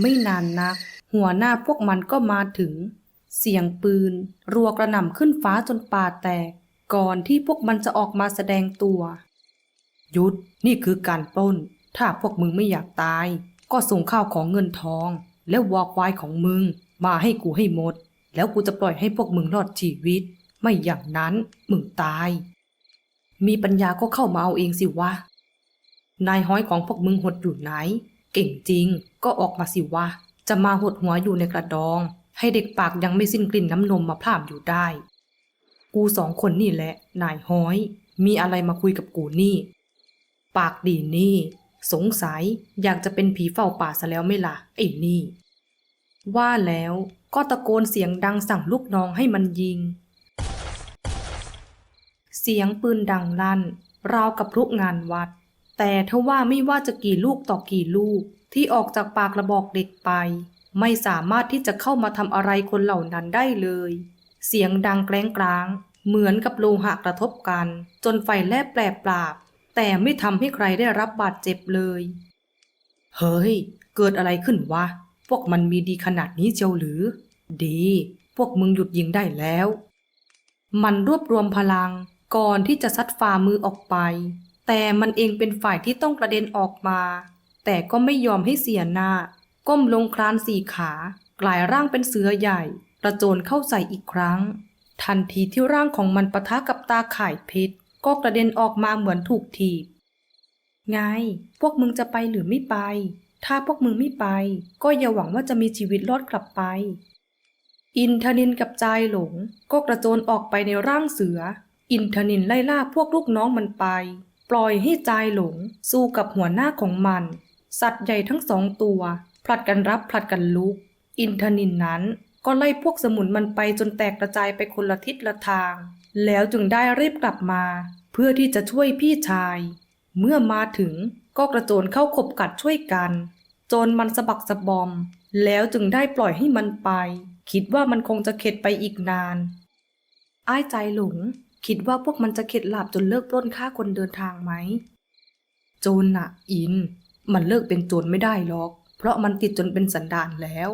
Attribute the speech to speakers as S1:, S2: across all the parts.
S1: ไม่นานนัก หัวหน้าพวกมันก็มาถึง เสียงปืน รัวกระหน่ำขึ้นฟ้าจนป่าแตก ก่อนที่พวกมันจะออกมาแสดงตัว ยุดนี่คือการปล้น ถ้าพวกมึงไม่อยากตาย ก็ส่งข้าวของเงินทอง และวอควายของมึง มาให้กูให้หมด แล้วกูจะปล่อยให้พวกมึงรอดชีวิต ไม่อย่างนั้นมึงตาย มีปัญญาก็เข้ามาเอาเองสิวะนายห้อยของพวกมึงหดอยู่ไหน เก่งจริง ก็ออกมาสิวะ จะมาหดหัวอยู่ในกระดอง ให้เด็กปากยังไม่สิ้นกลิ่นน้ำนมมาพร่ามอยู่ได้ กูสองคนนี่แหละ นายห้อย มีอะไรมาคุยกับกูนี่ ปากดีนี่ สงสัยอยากจะเป็นผีเฝ้าป่าซะแล้วไม่ล่ะไอ้นี่ ว่าแล้วก็ตะโกนเสียงดังสั่งลูกน้องให้มันยิง เสียงปืนดังลั่น ราวกับพลุงานวัด แต่ทว่าไม่ว่าจะกี่ลูกต่อกี่ลูก ที่ออกจากปากกระบอกเด็กไป ไม่สามารถที่จะเข้ามาทำอะไรคนเหล่านั้นได้เลย เสียงดังแกร้งกรางเหมือนกับโลหะกระทบกัน จนไฟแลบแปลปราบ แต่ไม่ทำให้ใครได้รับบาดเจ็บเลย เฮ้ย เกิดอะไรขึ้นวะ พวกมันมีดีขนาดนี้เจียวหรือ ดี พวกมึงหยุดยิงได้แล้ว มันรวบรวมพลังก่อนที่จะซัดฝ่ามือออกไป แต่มันเองเป็นฝ่ายที่ต้องกระเด็นออกมา แต่ก็ไม่ยอมให้เสียหน้า ก้มลงคลานสี่ขา กลายร่างเป็นเสือใหญ่กระโจนเข้าใส่อีกครั้ง ทันทีที่ร่างของมันปะทะกับตาข่ายเพชรก็กระเด็นออกมาเหมือนถูกถีบ ไง พวกมึงจะไปหรือไม่ไป ถ้าพวกมึงไม่ไป ก็อย่าหวังว่าจะมีชีวิตรอดกลับไป อินทนินกับจายหลง ก็กระโจนออกไปในร่างเสือ อินทนินไล่ล่าพวกลูกน้องมันไป ปล่อยให้ใจหลง สู้กับหัวหน้าของมัน สัตว์ใหญ่ทั้งสองตัว ผลัดกันรับผลัดกันลุก อินทนินนั้นก็ไล่พวกสมุนมันไปจนแตกกระจายไปคนละทิศละทาง แล้วจึงได้รีบกลับมา เพื่อที่จะช่วยพี่ชาย เมื่อมาถึงก็กระโจนเข้าขบกัดช่วยกัน จนมันสะบักสะบอม แล้วจึงได้ปล่อยให้มันไป คิดว่ามันคงจะเข็ดไปอีกนาน อ้ายใจหลง คิดว่าพวกมันจะเข็ดหลาบจนเลิกปล้นฆ่าคนเดินทางไหม โจรน่ะ อิน มันเลิกเป็นโจรไม่ได้หรอก เพราะมันติดจนเป็นสันดานแล้ว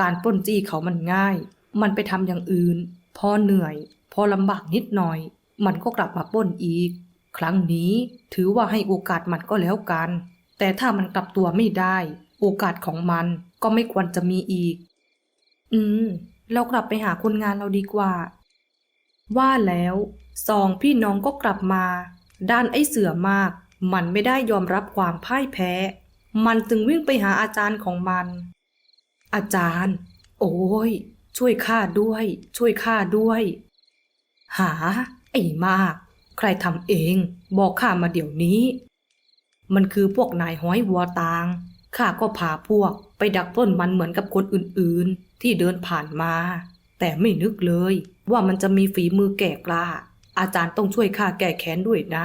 S1: การปล้นจี้เขามันง่าย มันไปทำอย่างอื่น พอเหนื่อย พอลำบากนิดหน่อย มันก็กลับมาปล้นอีก ครั้งนี้ถือว่าให้โอกาสมันก็แล้วกัน แต่ถ้ามันกลับตัวไม่ได้ โอกาสของมันก็ไม่ควรจะมีอีก อืม เรากลับไปหาคนงานเราดีกว่า ว่าแล้ว สองพี่น้องก็กลับมา ด้านไอ้เสือมาก มันไม่ได้ยอมรับความพ่ายแพ้ มันจึงวิ่งไปหาอาจารย์ของมัน อาจารย์ โอ้ย ช่วยข้าด้วย ช่วยข้าด้วย หา ไอ้มาก ใครทำเอง บอกข้ามาเดี๋ยวนี้ มันคือพวกนายห้อยวัวตางข้าก็พาพวกไปดักปล้นมันเหมือนกับคนอื่นๆ ที่เดินผ่านมา แต่ไม่นึกเลยว่ามันจะมีฝีมือแก่กล้า อาจารย์ต้องช่วยข้าแก้แค้นด้วยนะ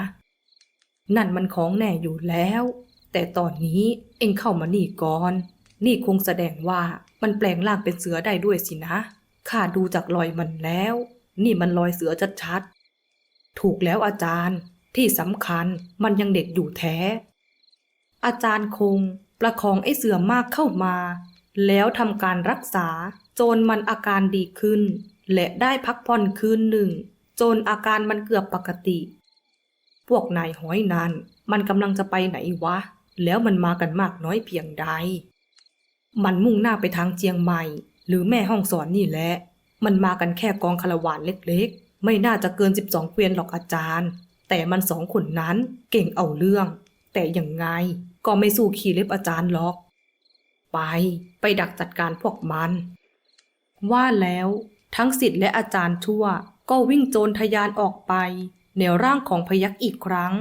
S1: นั่นมันของแน่อยู่แล้ว แต่ตอนนี้เอ็งเข้ามานี่ก่อน นี่คงแสดงว่ามันแปลงร่างเป็นเสือได้ด้วยสินะ ข้าดูจากรอยมันแล้ว นี่มันรอยเสือชัดๆ ถูกแล้วอาจารย์ ที่สำคัญมันยังเด็กอยู่แท้ อาจารย์คงประคองไอ้เสือมากเข้ามา แล้วทำการรักษาจนมันอาการดีขึ้น และได้พักผ่อนคืนหนึ่ง จนอาการมันเกือบปกติ พวกนายห้อยนั้น มันกำลังจะไปไหนวะ แล้วมันมากันมากน้อยเพียงใด มันมุ่งหน้าไปทางเจียงใหม่ หรือแม่ห้องสอนนี่แหละ มันมากันแค่กองคารวานเล็กๆ ไม่น่าจะเกิน 12เกวียนหรอกอาจารย์ แต่มันสองคนนั้นเก่งเอาเรื่อง แต่อยังไงก็ไม่สู้ขี่เล็บอาจารย์หรอก ไป ไปดักจัดการพวกมัน ว่าแล้วทั้งสิทธิ์และอาจารย์ชั่ว ก็วิ่งโจรทะยานออกไปในร่างของพยักอีกครั้ง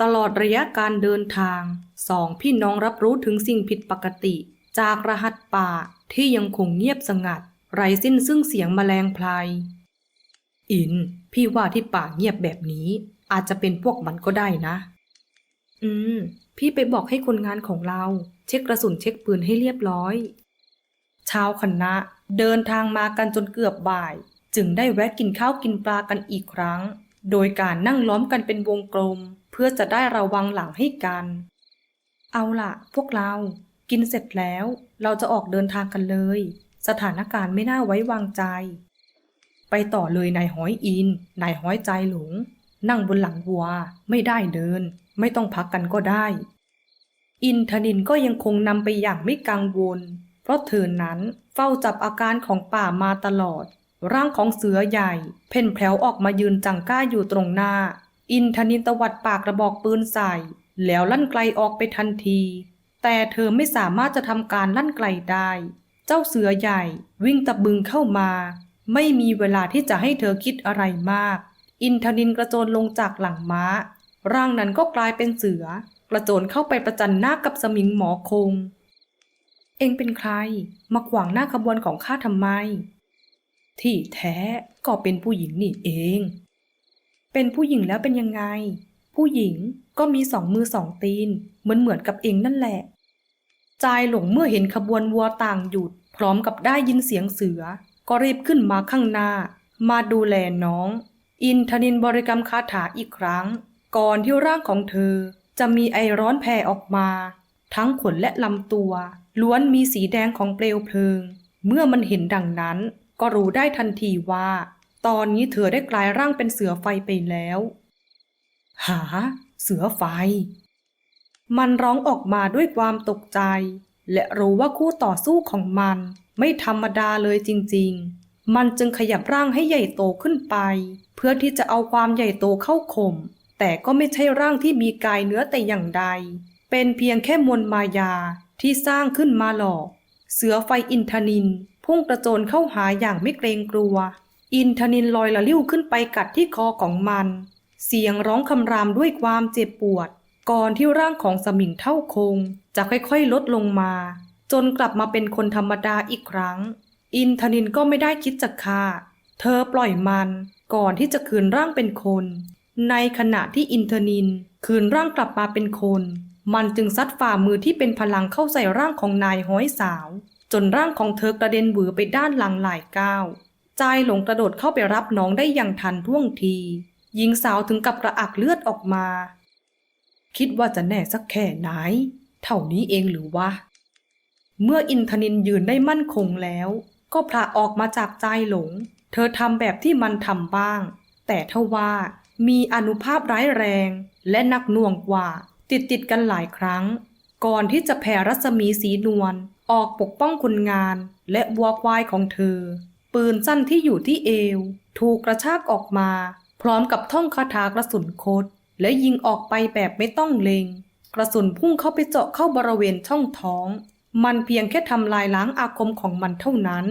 S1: ตลอดระยะการเดินทางสองพี่น้องรับรู้ถึงสิ่งผิดปกติ จากรหัสป่าที่ยังคงเงียบสงัด ไร้สิ้นซึ่งเสียงแมลงพลายอิน พี่ว่าที่ป่าเงียบแบบนี้ อาจจะเป็นพวกมันก็ได้นะ อืม พี่ไปบอกให้คนงานของเรา เช็คกระสุนเช็คปืนให้เรียบร้อย ชาวคณะเดินทางมากันจนเกือบบ่าย จึงได้แวะกินข้าวกินปลากันอีกครั้ง โดยการนั่งล้อมกันเป็นวงกลม เพื่อจะได้ระวังหลังให้กัน เอาล่ะ พวกเรา กินเสร็จแล้ว เราจะออกเดินทางกันเลย สถานการณ์ไม่น่าไว้วางใจ ไปต่อเลยนายห้อยอิน นายห้อยใจหลง นั่งบนหลังวัว ไม่ได้เดิน ไม่ต้องพักกันก็ได้ อินทนินก็ยังคงนำไปอย่างไม่กังวล เพราะเธอนั้นเฝ้าจับอาการของป่ามาตลอด ร่างของเสือใหญ่ เพ่นแผ่วออกมายืนจังก้าอยู่ตรงหน้า อินทนินตวัดปากกระบอกปืนใส่ แล้วลั่นไกลออกไปทันที แต่เธอไม่สามารถจะทำการลั่นไกลได้ เจ้าเสือใหญ่วิ่งตะบึงเข้ามา ไม่มีเวลาที่จะให้เธอคิดอะไรมาก อินทนินกระโจนลงจากหลังม้า ร่างนั้นก็กลายเป็นเสือ กระโจนเข้าไปประจันหน้ากับสมิงหมอคง เองเป็นใคร มาขวางหน้าขบวนของข้าทำไม ที่แท้ก็เป็นผู้หญิงนี่เอง เป็นผู้หญิงแล้วเป็นยังไง ผู้หญิงก็มีสองมือสองตีน เหมือนเหมือนกับเองนั่นแหละ จายหลงเมื่อเห็นขบวนวัวต่างหยุด พร้อมกับได้ยินเสียงเสือ ก็รีบขึ้นมาข้างหน้า มาดูแลน้อง อินทนินบริกรรมคาถาอีกครั้ง ก่อนที่ร่างของเธอจะมีไอร้อนแผ่ออกมา ทั้งขนและลำตัว ล้วนมีสีแดงของเปลวเพลิง เมื่อมันเห็นดังนั้น ก็รู้ได้ทันทีว่า ตอนนี้เธอได้กลายร่างเป็นเสือไฟไปแล้ว หา เสือไฟ มันร้องออกมาด้วยความตกใจ และรู้ว่าคู่ต่อสู้ของมัน ไม่ธรรมดาเลยจริง ๆ มันจึงขยับร่างให้ใหญ่โตขึ้นไป เพื่อที่จะเอาความใหญ่โตเข้าข่มแต่ก็ไม่ใช่ร่างที่มีกายเนื้อแต่อย่างใด เป็นเพียงแค่มวลมายาที่สร้างขึ้นมาหลอก เสือไฟอินทนิน พุ่งกระโจนเข้าหาอย่างไม่เกรงกลัว อินทนินลอยละลิ้วขึ้นไปกัดที่คอของมัน เสียงร้องคำรามด้วยความเจ็บปวด ก่อนที่ร่างของสมิงเท่าคง จะค่อยๆลดลงมา จนกลับมาเป็นคนธรรมดาอีกครั้ง อินทนินก็ไม่ได้คิดจะฆ่า เธอปล่อยมันก่อนที่จะคืนร่างเป็นคน ในขณะที่อินทนินคืนร่างกลับมาเป็นคน มันจึงซัดฝ่ามือที่เป็นพลังเข้าใส่ร่างของนายห้อยสาว จนร่างของเธอกระเด็นหวือไปด้านหลังหลายก้าวจายหลงกระโดดเข้าไปรับน้องได้อย่างทันท่วงที หญิงสาวถึงกับกระอักเลือดออกมา คิดว่าจะแน่สักแค่ไหน เท่านี้เองหรือวะ เมื่ออินทนินยืนได้มั่นคงแล้ว ก็พระออกมาจากใจหลง เธอทำแบบที่มันทำบ้าง แต่ทว่ามีอนุภาพร้ายแรงและหนักหน่วงกว่า ติดติดกันหลายครั้ง ก่อนที่จะแผ่รัศมีสีนวล ออกปกป้องคนงานและวัวควายของเธอ ปืนสั้นที่อยู่ที่เอว ถูกกระชากออกมา พร้อมกับท่องคาถากระสุนโคดและยิงออกไปแบบไม่ต้องเลงกระสุนพุ่งเข้าไปเจาะเข้าบริเวณช่องท้อง มันเพียงแค่ทำลายล้างอาคมของมันเท่านั้น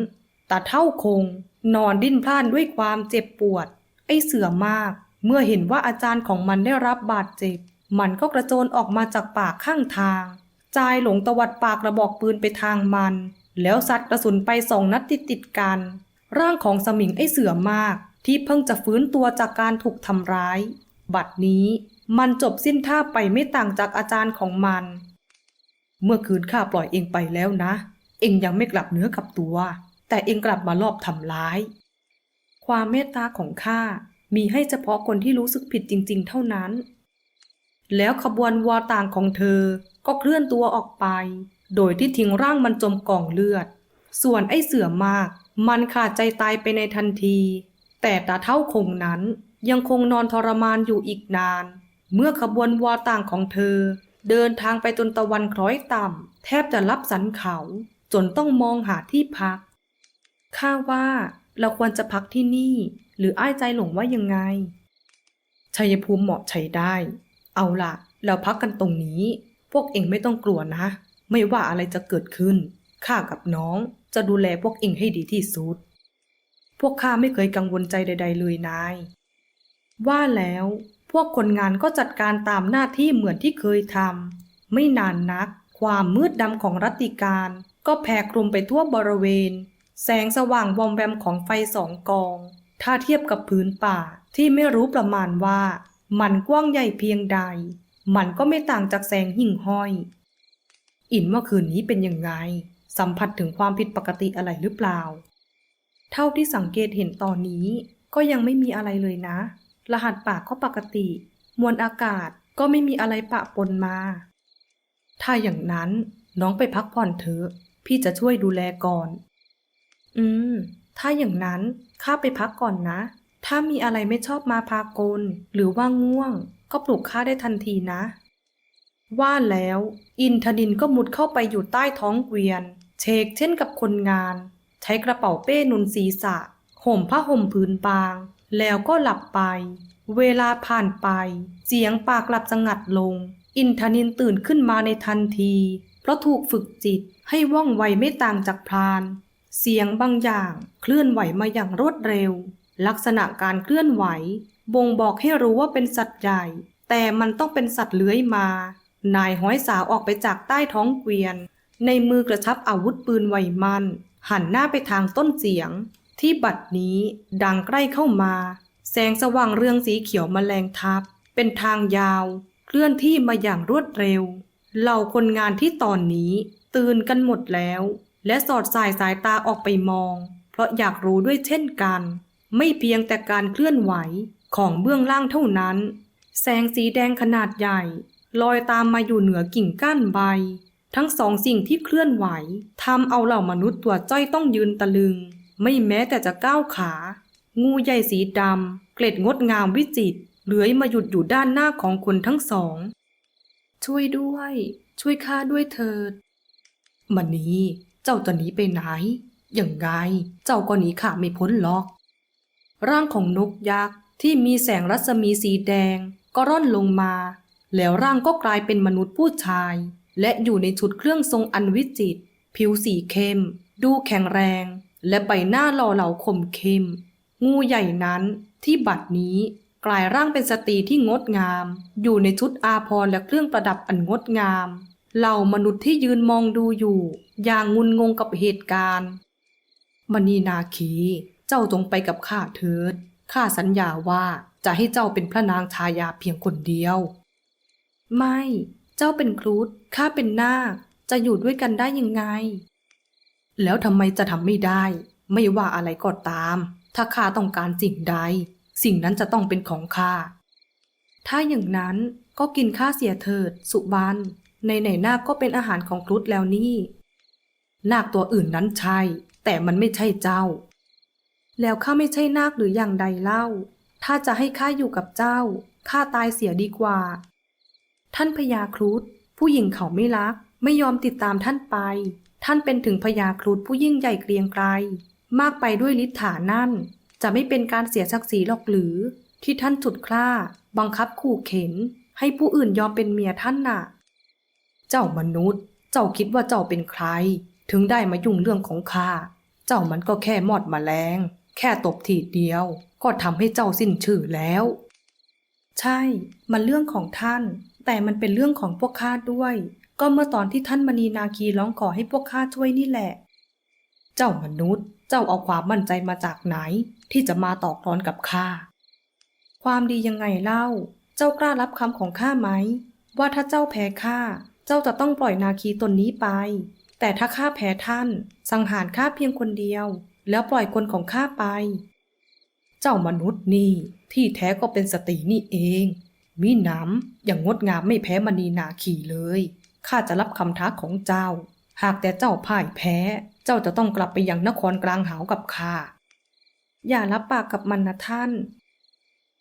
S1: แต่เท่าคง นอนดิ้นพล่านด้วยความเจ็บปวด ไอเสือมาก เมื่อเห็นว่าอาจารย์ของมันได้รับบาดเจ็บ มันก็กระโจนออกมาจากปากข้างทาง จายหลงตวัดปากกระบอกปืนไปทางมัน แล้วซัดกระสุนไปสองนัดติดติดกัน ร่างของสมิงไอเสือมาก ที่เพิ่งจะฟื้นตัวจากการถูกทำร้าย บัดนี้มันจบสิ้นท่าไปไม่ต่างจากอาจารย์ของมัน เมื่อคืนข้าปล่อยเองไปแล้วนะ เองยังไม่กลับเนื้อกลับตัว แต่เองกลับมารอบทำร้าย ความเมตตาของข้ามีให้เฉพาะคนที่รู้สึกผิดจริง ๆ เท่านั้น แล้วขบวนวัวต่างของเธอก็เคลื่อนตัวออกไป โดยที่ทิ้งร่างมันจมกองเลือด ส่วนไอ้เสือมาก มันขาดใจตายไปในทันที แต่ตาเท่าคงนั้นยังคงนอนทรมานอยู่อีกนาน เมื่อขบวนวัวต่างของเธอ เดินทางไปจนตะวันคล้อยต่ำแทบจะรับสันเขา จนต้องมองหาที่พัก ข้าว่าเราควรจะพักที่นี่ หรืออ้ายใจหลงว่ายังไงชัยภูมิเหมาะใช้ได้ เอาละเราพักกันตรงนี้ พวกเองไม่ต้องกลัวนะ ไม่ว่าอะไรจะเกิดขึ้น ข้ากับน้องจะดูแลพวกเองให้ดีที่สุด พวกข้าไม่เคยกังวลใจใด ๆ เลยนาย ว่าแล้วพวกคนงานก็จัดการตามหน้าที่เหมือนที่เคยทำ ไม่นานนัก ความมืดดำของรัตติการ ก็แผ่คลุมไปทั่วบริเวณ แสงสว่างวอมแวมของไฟสองกอง ถ้าเทียบกับพื้นป่าที่ไม่รู้ประมาณว่า มันกว้างใหญ่เพียงใด มันก็ไม่ต่างจากแสงหิ่งห้อย อินว่าคืนนี้เป็นยังไง สัมผัสถึงความผิดปกติอะไรหรือเปล่า เท่าที่สังเกตเห็นตอนนี้ ก็ยังไม่มีอะไรเลยนะ รหัสปากก็ปกติ มวลอากาศก็ไม่มีอะไรปะปนมา ถ้าอย่างนั้นน้องไปพักผ่อนเถอะ พี่จะช่วยดูแลก่อน อืม ถ้าอย่างนั้นข้าไปพักก่อนนะ ถ้ามีอะไรไม่ชอบมาพากล หรือว่าง่วง ก็ปลุกข้าได้ทันทีนะ ว่าแล้ว อินทนินก็มุดเข้าไปอยู่ใต้ท้องเกวียน เชกเช่นกับคนงาน ใช้กระเป๋าเป้นุนศีรษะ ห่มผ้าห่มผืนบาง แล้วก็หลับไป เวลาผ่านไป เสียงปากหลับสงัดลง อินทนินตื่นขึ้นมาในทันที เพราะถูกฝึกจิตให้ว่องไวไม่ต่างจากพราน เสียงบางอย่างเคลื่อนไหวมาอย่างรวดเร็ว ลักษณะการเคลื่อนไหว บ่งบอกให้รู้ว่าเป็นสัตว์ใหญ่ แต่มันต้องเป็นสัตว์เลื้อยมา นายห้อยสาวออกไปจากใต้ท้องเกวียน ในมือกระชับอาวุธปืนไหวมัน หันหน้าไปทางต้นเสียง ที่บัดนี้ดังใกล้เข้ามา แสงสว่างเรืองสีเขียวมแมลงทับ เป็นทางยาว เคลื่อนที่มาอย่างรวดเร็ว เหล่าคนงานที่ตอนนี้ ตื่นกันหมดแล้ว และสอดสายสายตาออกไปมอง เพราะอยากรู้ด้วยเช่นกัน ไม่เพียงแต่การเคลื่อนไหวของเบื้องล่างเท่านั้น แสงสีแดงขนาดใหญ่ ลอยตามมาอยู่เหนือกิ่งก้านใบ ทั้งสองสิ่งที่เคลื่อนไหวทำเอาเหล่ามนุษย์ตัวจ้อยต้องยืนตะลึง ไม่แม้แต่จะก้าวขา งูใหญ่สีดำเกล็ดงดงามวิจิตรเลื้อยมาหยุดอยู่ด้านหน้าของคนทั้งสอง ช่วยด้วย ช่วยข้าด้วยเถิดมันนี้เจ้าจะหนีไปไหน อย่างไงเจ้าก็หนีข้าไม่พ้นหรอก ร่างของนกยักษ์ที่มีแสงรัศมีสีแดงก็ร่อนลงมา แล้วร่างก็กลายเป็นมนุษย์ผู้ชาย และอยู่ในชุดเครื่องทรงอันวิจิตรผิวสีเข้ม ดูแข็งแรง และใบหน้าหล่อเหลาคมเข้ม งูใหญ่นั้นที่บัดนี้กลายร่างเป็นสตรีที่งดงาม อยู่ในชุดอาภรณ์และเครื่องประดับอันงดงาม เหล่ามนุษย์ที่ยืนมองดูอยู่ อย่างงุนงงกับเหตุการณ์มณีนาคี เจ้าจงไปกับข้าเถิด ข้าสัญญาว่าจะให้เจ้าเป็นพระนางชายาเพียงคนเดียว ไม่ เจ้าเป็นครูฑข้าเป็นนาคจะอยู่ด้วยกันได้ยังไง แล้วทำไมจะทำไม่ได้ ไม่ว่าอะไรก็ตาม ถ้าข้าต้องการสิ่งใด สิ่งนั้นจะต้องเป็นของข้า ถ้าอย่างนั้นก็กินข้าเสียเถิด สุบันในไหนนาคก็เป็นอาหารของครุฑแล้วนี่ นาคตัวอื่นนั้นใช่ แต่มันไม่ใช่เจ้า แล้วข้าไม่ใช่นาคหรืออย่างใดเล่า ถ้าจะให้ข้าอยู่กับเจ้า ข้าตายเสียดีกว่า ท่านพญาครุฑผู้หญิงเขาไม่รัก ไม่ยอมติดตามท่านไป ท่านเป็นถึงพญาครุฑผู้ยิ่งใหญ่เกรียงไกร มากไปด้วยฤทธานั่น จะไม่เป็นการเสียศักดิ์ศรีหรอกหรือ ที่ท่านจุดคล้า บังคับขู่เข็น ให้ผู้อื่นยอมเป็นเมียท่านน่ะ เจ้ามนุษย์ เจ้าคิดว่าเจ้าเป็นใคร ถึงได้มายุ่งเรื่องของข้า เจ้ามันก็แค่มอดแมลง แค่ตบทีเดียวก็ทำให้เจ้าสิ้นชื่อแล้ว ใช่ มันเรื่องของท่าน แต่มันเป็นเรื่องของพวกข้าด้วย ก็เมื่อตอนที่ท่านมณีนาคีร้องขอให้พวกข้าช่วยนี่แหละ เจ้ามนุษย์ เจ้าเอาความมั่นใจมาจากไหน ที่จะมาตอกรอนกับข้า ความดียังไงเล่า เจ้ากล้ารับคำของข้าไหม ว่าถ้าเจ้าแพ้ข้า เจ้าจะต้องปล่อยนาคีตนนี้ไป แต่ถ้าข้าแพ้ท่าน สังหารข้าเพียงคนเดียว แล้วปล่อยคนของข้าไป เจ้ามนุษย์นี่ที่แท้ก็เป็นสตรีนี่เอง มีหนำอย่างงดงามไม่แพ้มณีนาคีเลยข้าจะรับคำท้าของเจ้า หากแต่เจ้าพ่ายแพ้ เจ้าจะต้องกลับไปยังนครกลางหาวกับข้าอย่ารับปากกับมันนะท่าน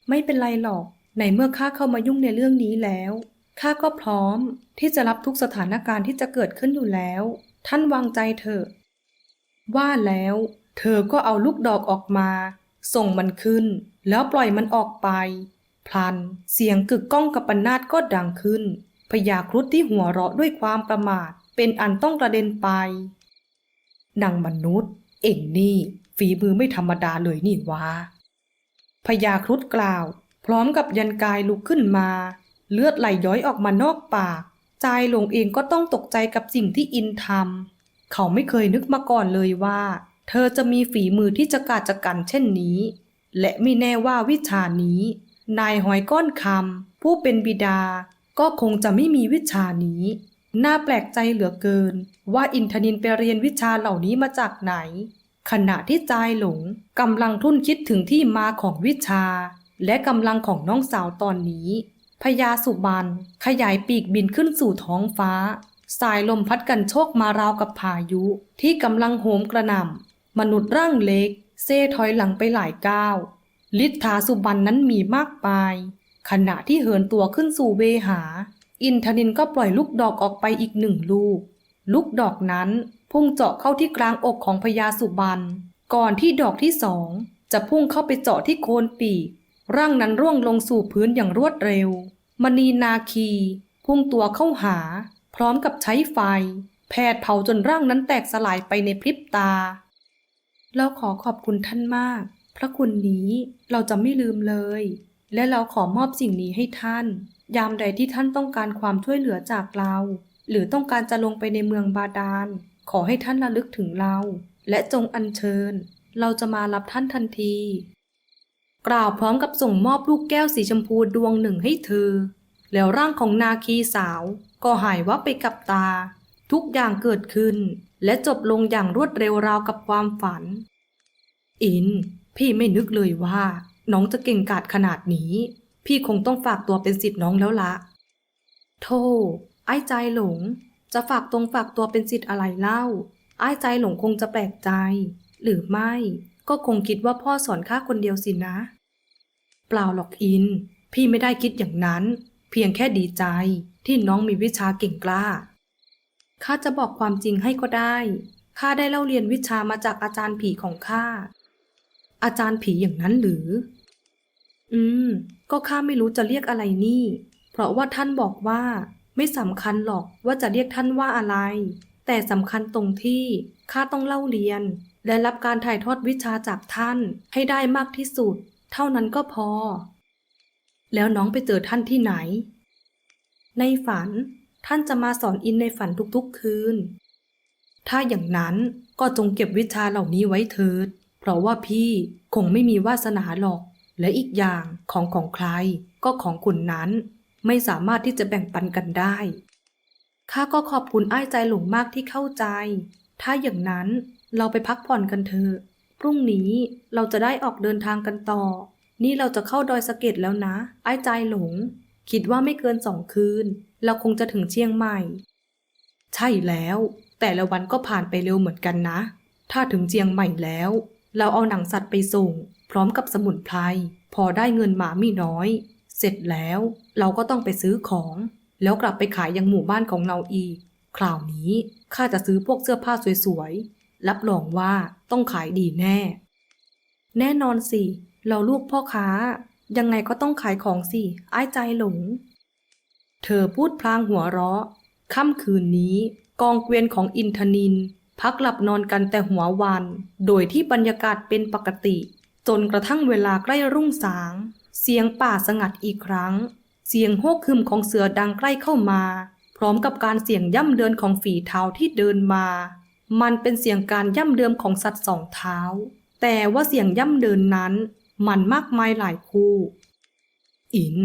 S1: ไม่เป็นไรหรอก ในเมื่อข้าเข้ามายุ่งในเรื่องนี้แล้วข้าก็พร้อมที่จะรับทุกสถานการณ์ที่จะเกิดขึ้นอยู่แล้ว ท่านวางใจเถอะ ว่าแล้ว เธอก็เอาลูกดอกออกมา ส่งมันขึ้น แล้วปล่อยมันออกไป พลัน เสียงกึกก้องกับปนาดก็ดังขึ้นพญาครุฑที่หัวเราะด้วยความประมาท เป็นอันต้องกระเด็นไปนางมนุษย์ เอ็งนี่ ฝีมือไม่ธรรมดาเลยนี่วะพญาครุฑกล่าว พร้อมกับยันกายลุกขึ้นมา เลือดไหลย้อยออกมานอกปากใจหลงเองก็ต้องตกใจกับสิ่งที่อินทำเขาไม่เคยนึกมาก่อนเลยว่า เธอจะมีฝีมือที่จะกาจกันเช่นนี้ และไม่แน่ว่าวิชานี้ นายหอยก้อนคำผู้เป็นบิดา ก็คงจะไม่มีวิชานี้ น่าแปลกใจเหลือเกิน ว่าอินทนินไปเรียนวิชาเหล่านี้มาจากไหน ขณะที่จายหลงกำลังทุ่นคิดถึงที่มาของวิชา และกำลังของน้องสาวตอนนี้พญาสุบันขยายปีกบินขึ้นสู่ท้องฟ้า สายลมพัดกันโชกมาราวกับพายุที่กำลังโหมกระหน่ำ มนุษย์ร่างเล็ก เซ่ถอยหลังไปหลายก้าว ลิทธาสุบันนั้นมีมากมาย ขณะที่เหินตัวขึ้นสู่เวหา อินทนินก็ปล่อยลูกดอกออกไปอีกหนึ่งลูก ลูกดอกนั้นพุ่งเจาะเข้าที่กลางอกของพญาสุบัน ก่อนที่ดอกที่สองจะพุ่งเข้าไปเจาะที่โคนปีก ร่างนั้นร่วงลงสู่พื้นอย่างรวดเร็ว มณีนาคี พุ่งตัวเข้าหา พร้อมกับใช้ไฟ แผดเผาจนร่างนั้นแตกสลายไปในพริบตา เราขอขอบคุณท่านมาก พระคุณนี้เราจะไม่ลืมเลย และเราขอมอบสิ่งนี้ให้ท่าน ยามใดที่ท่านต้องการความช่วยเหลือจากเรา หรือต้องการจะลงไปในเมืองบาดาล ขอให้ท่านระลึกถึงเรา และจงอัญเชิญ เราจะมารับท่านทันที กล่าวพร้อมกับส่งมอบลูกแก้วสีชมพูดวงหนึ่งให้เธอ แล้วร่างของนาคีสาว ก็หายวับไปกับตา ทุกอย่างเกิดขึ้น และจบลงอย่างรวดเร็วราวกับความฝัน อิน พี่ไม่นึกเลยว่า น้องจะเก่งกาจขนาดนี้ พี่คงต้องฝากตัวเป็นสิทธิ์น้องแล้วละโธ่ไอ้ใจหลง จะฝากตรงฝากตัวเป็นสิทธิ์อะไรเล่า ไอ้ใจหลงคงจะแปลกใจ หรือไม่ ก็คงคิดว่าพ่อสอนข้าคนเดียวสินะ เปล่าหรอกอิน พี่ไม่ได้คิดอย่างนั้น เพียงแค่ดีใจที่น้องมีวิชาเก่งกล้า ข้าจะบอกความจริงให้ก็ได้ ข้าได้เล่าเรียนวิชามาจากอาจารย์ผีของข้า อาจารย์ผีอย่างนั้นหรือ อืม ก็ข้าไม่รู้จะเรียกอะไรนี่ เพราะว่าท่านบอกว่า ไม่สำคัญหรอกว่าจะเรียกท่านว่าอะไร แต่สำคัญตรงที่ข้าต้องเล่าเรียน และรับการถ่ายทอดวิชาจากท่านให้ได้มากที่สุด เท่านั้นก็พอ แล้วน้องไปเจอท่านที่ไหน ในฝัน ท่านจะมาสอนอินในฝันทุกๆคืน ถ้าอย่างนั้นก็จงเก็บวิชาเหล่านี้ไว้เถิด เพราะว่าพี่คงไม่มีวาสนาหรอก และอีกอย่างของของใคร ก็ของคุณนั้น ไม่สามารถที่จะแบ่งปันกันได้ ข้าก็ขอบคุณอ้ายใจหลงมากที่เข้าใจ ถ้าอย่างนั้นเราไปพักผ่อนกันเถอะพรุ่งนี้เราจะได้ออกเดินทางกันต่อ นี่เราจะเข้าดอยสะเก็ดแล้วนะไอ้ใจหลง คิดว่าไม่เกินสองคืน เราคงจะถึงเชียงใหม่ ใช่แล้ว แต่ละวันก็ผ่านไปเร็วเหมือนกันนะ ถ้าถึงเชียงใหม่แล้ว เราเอาหนังสัตว์ไปส่ง พร้อมกับสมุนไพรพอได้เงินมาไม่น้อย เสร็จแล้วเราก็ต้องไปซื้อของ แล้วกลับไปขายยังหมู่บ้านของเราอีก คราวนี้ข้าจะซื้อพวกเสื้อผ้าสวยๆรับรองว่าต้องขายดีแน่ แน่นอนสิ เราลูกพ่อค้า ยังไงก็ต้องขายของสิ อ้ายใจหลง เธอพูดพลางหัวเราะ ค่ำคืนนี้กองเกวียนของอินทนิน พักหลับนอนกันแต่หัววัน โดยที่บรรยากาศเป็นปกติ จนกระทั่งเวลาใกล้รุ่งสาง เสียงป่าสงัดอีกครั้ง เสียงโฮกฮึมของเสือดังใกล้เข้ามา พร้อมกับการเสียงย่ำเดินของฝีเท้าที่เดินมา มันเป็นเสียงการย่ำเดิมของสัตว์สองเท้า แต่ว่าเสียงย่ำเดินนั้น มันมากมายหลายคู่ อิน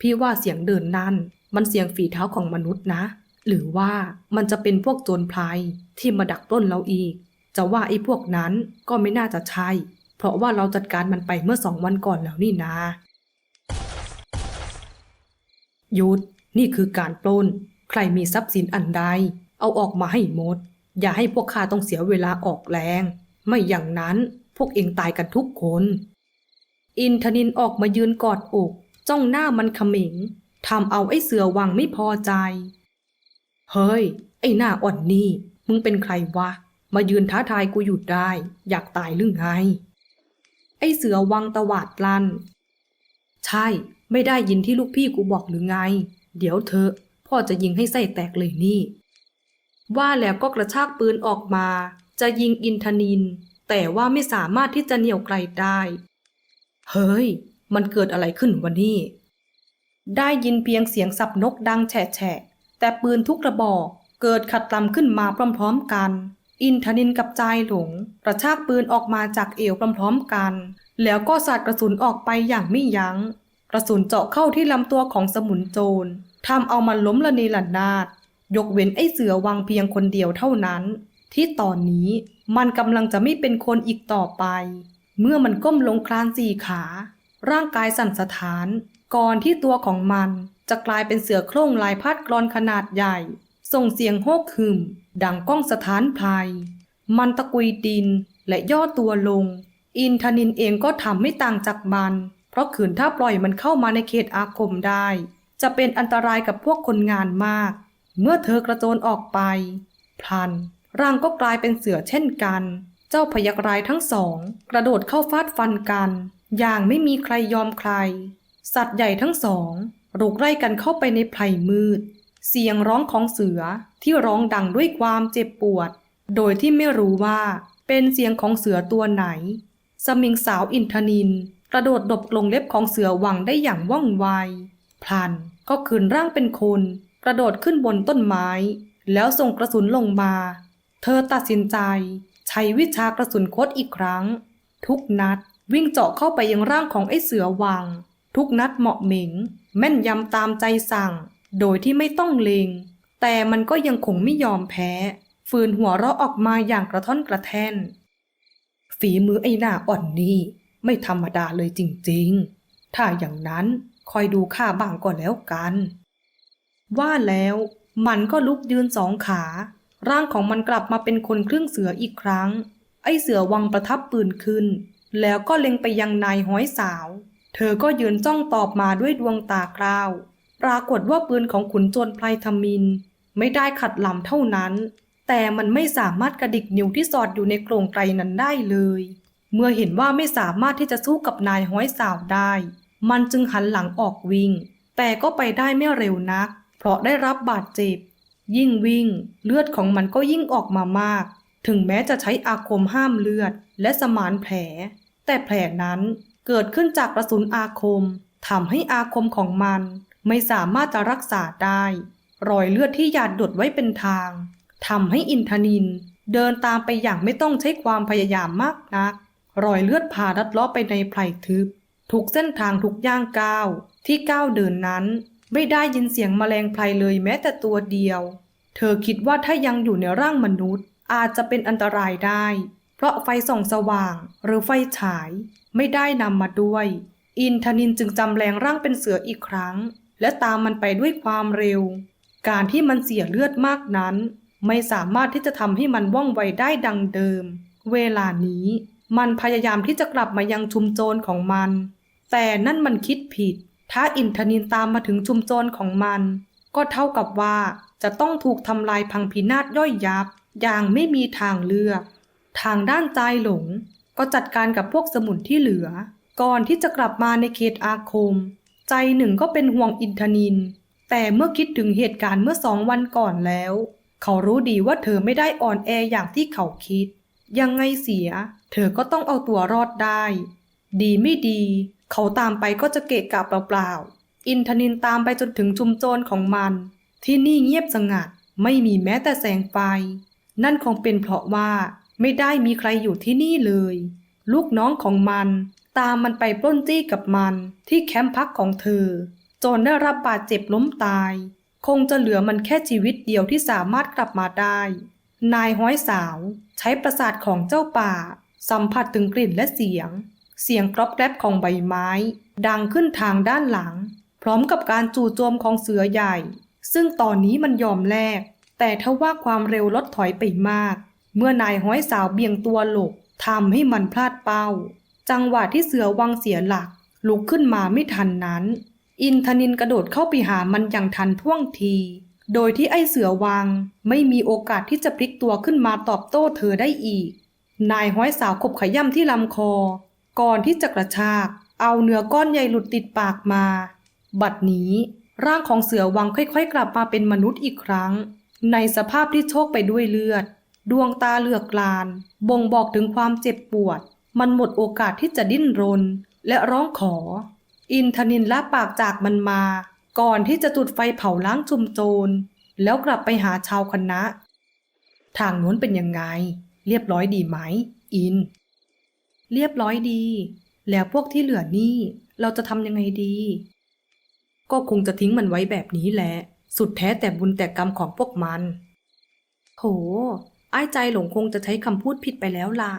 S1: พี่ว่าเสียงเดินนั่น มันเสียงฝีเท้าของมนุษย์นะ หรือว่ามันจะเป็นพวกโจรพลายที่มาดักปล้นเราอีก จะว่าไอ้พวกนั้นก็ไม่น่าจะใช่ เพราะว่าเราจัดการมันไปเมื่อสองวันก่อนแล้วนี่นายุดนี่คือการปล้น ใครมีทรัพย์สินอันใด เอาออกมาให้หมด อย่าให้พวกข้าต้องเสียเวลาออกแรง ไม่อย่างนั้นพวกเองตายกันทุกคน อินทนินออกมายืนกอดอก จ้องหน้ามันเขม็งทำเอาไอ้เสือวังไม่พอใจ เฮ้ย ไอ้หน้าอ่อนนี่ มึงเป็นใครวะ มายืนท้าทายกูอยู่ได้ อยากตายหรือไง ไอ้เสือวังตวาดลั่นใช่ ไม่ได้ยินที่ลูกพี่กูบอกหรือไง เดี๋ยวเธอ พ่อจะยิงให้ไส้แตกเลยนี่ ว่าแล้วก็กระชากปืนออกมา จะยิงอินทนิน แต่ว่าไม่สามารถที่จะเหนี่ยวไกลได้ เฮ้ย มันเกิดอะไรขึ้นวะนี่ได้ยินเพียงเสียงสับนกดังแฉะแฉะแต่ปืนทุกระบอกเกิดขัดลำขึ้นมาพร้อมๆกัน อินทนินกับใจหลงกระชากปืนออกมาจากเอวพร้อมๆกัน แล้วก็สาดกระสุนออกไปอย่างไม่ยัง้ง กระสุนเจาะเข้าที่ลำตัวของสมุนโจรทำเอามันล้มละเนระนาด ยกเว้นไอ้เสือวังเพียงคนเดียวเท่านั้น ที่ตอนนี้มันกำลังจะไม่เป็นคนอีกต่อไป เมื่อมันก้มลงคลานสี่ขา ร่างกายสั่นสะท้าน ก่อนที่ตัวของมันจะกลายเป็นเสือโคร่งลายพาดกรอนขนาดใหญ่ ส่งเสียงโฮกหึม ดังก้องสถานพลายมันตะกุยดินและย่อตัวลง อินทนินเองก็ทำไม่ต่างจากมัน เพราะขืนถ้าปล่อยมันเข้ามาในเขตอาคมได้ จะเป็นอันตรายกับพวกคนงานมาก เมื่อเธอกระโจนออกไปพลันร่างก็กลายเป็นเสือเช่นกัน เจ้าพยักร้ายทั้งสอง กระโดดเข้าฟาดฟันกัน อย่างไม่มีใครยอมใคร สัตว์ใหญ่ทั้งสองรุกไล่กันเข้าไปในไพรมืด เสียงร้องของเสือที่ร้องดังด้วยความเจ็บปวด โดยที่ไม่รู้ว่าเป็นเสียงของเสือตัวไหน สมิงสาวอินทนิน กระโดดดบกลงเล็บของเสือวังได้อย่างว่องไว พลันก็คืนร่างเป็นคน กระโดดขึ้นบนต้นไม้ แล้วส่งกระสุนลงมา เธอตัดสินใจ ใช้วิชากระสุนคดอีกครั้ง ทุกนัดวิ่งเจาะเข้าไปยังร่างของไอ้เสือวัง ทุกนัดเหมาะเหม็ง แม่นยำตามใจสั่ง โดยที่ไม่ต้องเลง แต่มันก็ยังคงไม่ยอมแพ้ฝืนหัวเราะออกมาอย่างกระท่อนกระแท่น ฝีมือไอ้หน้าอ่อนนี่ ไม่ธรรมดาเลยจริงๆ ถ้าอย่างนั้นคอยดูข้าบ้างก็แล้วกัน ว่าแล้วมันก็ลุกยืนสองขา ร่างของมันกลับมาเป็นคนครึ่งเสืออีกครั้ง ไอ้เสือวังประทับปืนขึ้น แล้วก็เล็งไปยังนายห้อยสาว เธอก็ยืนจ้องตอบมาด้วยดวงตาคราว ปรากฏว่าปืนของขุนโจรไพรทมิน ไม่ได้ขัดลำเท่านั้น แต่มันไม่สามารถกระดิกนิ้วที่สอดอยู่ในโครงไกรนั้นได้เลย เมื่อเห็นว่าไม่สามารถที่จะสู้กับนายห้อยสาวได้ มันจึงหันหลังออกวิ่ง แต่ก็ไปได้ไม่เร็วนัก เพราะได้รับบาดเจ็บ ยิ่งวิ่งเลือดของมันก็ยิ่งออกมามาก ถึงแม้จะใช้อาคมห้ามเลือดและสมานแผล แต่แผลนั้นเกิดขึ้นจากกระสุนอาคมทำให้อาคมของมันไม่สามารถจะรักษาได้ รอยเลือดที่หยาดดดไว้เป็นทางทำให้อินทนินเดินตามไปอย่างไม่ต้องใช้ความพยายามมากนัก รอยเลือดพารัดลาะไปในไพรทึบ ทุกเส้นทางทุกย่างก้าวที่ก้าวเดินนั้น ไม่ได้ยินเสียงแมลงไพรเลยแม้แต่ตัวเดียว เธอคิดว่าถ้ายังอยู่ในร่างมนุษย์ อาจจะเป็นอันตรายได้ เพราะไฟส่องสว่างหรือไฟฉายไม่ได้นำมาด้วย อินทนินจึงจำแรงร่างเป็นเสืออีกครั้ง และตามมันไปด้วยความเร็ว การที่มันเสียเลือดมากนั้น ไม่สามารถที่จะทำให้มันว่องไวได้ดังเดิม เวลานี้มันพยายามที่จะกลับมายังชุมโจรของมัน แต่นั่นมันคิดผิด ถ้าอินทนินตามมาถึงชุมโจรของมัน ก็เท่ากับว่าจะต้องถูกทำลายพังพินาศย่อยยับ อย่างไม่มีทางเลือก ทางด้านใจหลง ก็จัดการกับพวกสมุนที่เหลือ ก่อนที่จะกลับมาในเขตอาคม ใจหนึ่งก็เป็นห่วงอินทนิน แต่เมื่อคิดถึงเหตุการณ์เมื่อสองวันก่อนแล้ว เขารู้ดีว่าเธอไม่ได้อ่อนแออย่างที่เขาคิด ยังไงเสีย เธอก็ต้องเอาตัวรอดได้ ดีไม่ดี เขาตามไปก็จะเกะกะเปล่าๆ อินทนินตามไปจนถึงชุมโจรของมัน ที่นี่เงียบสงัด ไม่มีแม้แต่แสงไฟ นั่นคงเป็นเพราะว่าไม่ได้มีใครอยู่ที่นี่เลย ลูกน้องของมัน ตามมันไปปล้นจี้กับมัน ที่แคมป์พักของเธอ จนได้รับบาดเจ็บล้มตาย คงจะเหลือมันแค่ชีวิตเดียวที่สามารถกลับมาได้ นายห้อยสาว ใช้ประสาทของเจ้าป่า สัมผัสถึงกลิ่นและเสียง เสียงกรอบแกรบของใบไม้ ดังขึ้นทางด้านหลัง พร้อมกับการจู่โจมของเสือใหญ่ ซึ่งตอนนี้มันยอมแลกแต่ทว่าความเร็วลดถอยไปมาก เมื่อนายห้อยสาวเบี่ยงตัวหลบทำให้มันพลาดเป้า จังหวะที่เสือวังเสียหลัก ลุกขึ้นมาไม่ทันนั้น อินทนินกระโดดเข้าไปหามันอย่างทันท่วงที โดยที่ไอเสือวังไม่มีโอกาสที่จะพลิกตัวขึ้นมาตอบโต้เธอได้อีก นายห้อยสาวขบขย่ำที่ลำคอ ก่อนที่จะกระชาก เอาเนื้อก้อนใหญ่หลุดติดปากมา บัดนี้ ร่างของเสือวังค่อยๆ กลับมาเป็นมนุษย์อีกครั้ง ในสภาพที่โชกไปด้วยเลือด ดวงตาเหลือกลาน บ่งบอกถึงความเจ็บปวด มันหมดโอกาสที่จะดิ้นรน และร้องขอ อินทนินละปากจากมันมา ก่อนที่จะจุดไฟเผาล้างชุมโจร แล้วกลับไปหาชาวคณะ ทางโน้นเป็นยังไง เรียบร้อยดีไหม อิน เรียบร้อยดี แล้วพวกที่เหลือนี่เราจะทำยังไงดี ก็คงจะทิ้งมันไว้แบบนี้แหละ สุดแท้แต่บุญแต่กรรมของพวกมัน โถไอ้ายใจหลงคงจะใช้คำพูดผิดไปแล้วละ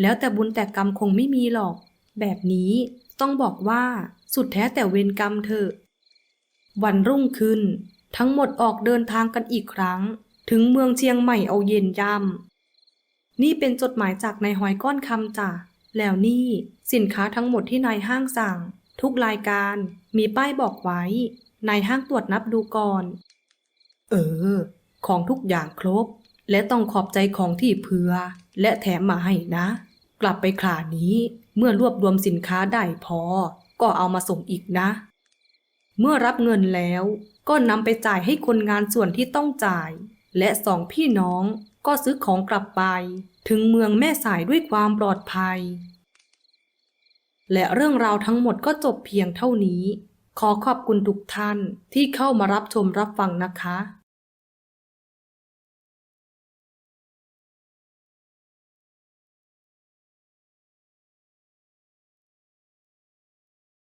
S1: แล้วแต่บุญแต่กรรมคงไม่มีหรอก แบบนี้ต้องบอกว่าสุดแท้แต่เวรกรรมเถอะวันรุ่งขึ้น ทั้งหมดออกเดินทางกันอีกครั้ง ถึงเมืองเชียงใหม่เอาเย็นย่ำนี่เป็นจดหมายจากนายหอยก้อนคำจ้ะ แล้วนี่สินค้าทั้งหมดที่นายห้างสั่ง ทุกรายการมีป้ายบอกไว้ นายห้างตรวจนับดูก่อน เออ ของทุกอย่างครบ และต้องขอบใจของที่เพื่อ และแถมมาให้นะ กลับไปครานี้ เมื่อรวบรวมสินค้าได้พอ ก็เอามาส่งอีกนะ เมื่อรับเงินแล้วก็นำไปจ่ายให้คนงานส่วนที่ต้องจ่าย และสองพี่น้องก็ซื้อของกลับไป ถึงเมืองแม่สายด้วยความปลอดภัย และเรื่องราวทั้งหมดก็จบเพียงเท่านี้ ขอขอบคุณทุกท่านที่เข้ามารับชมรับฟังนะคะ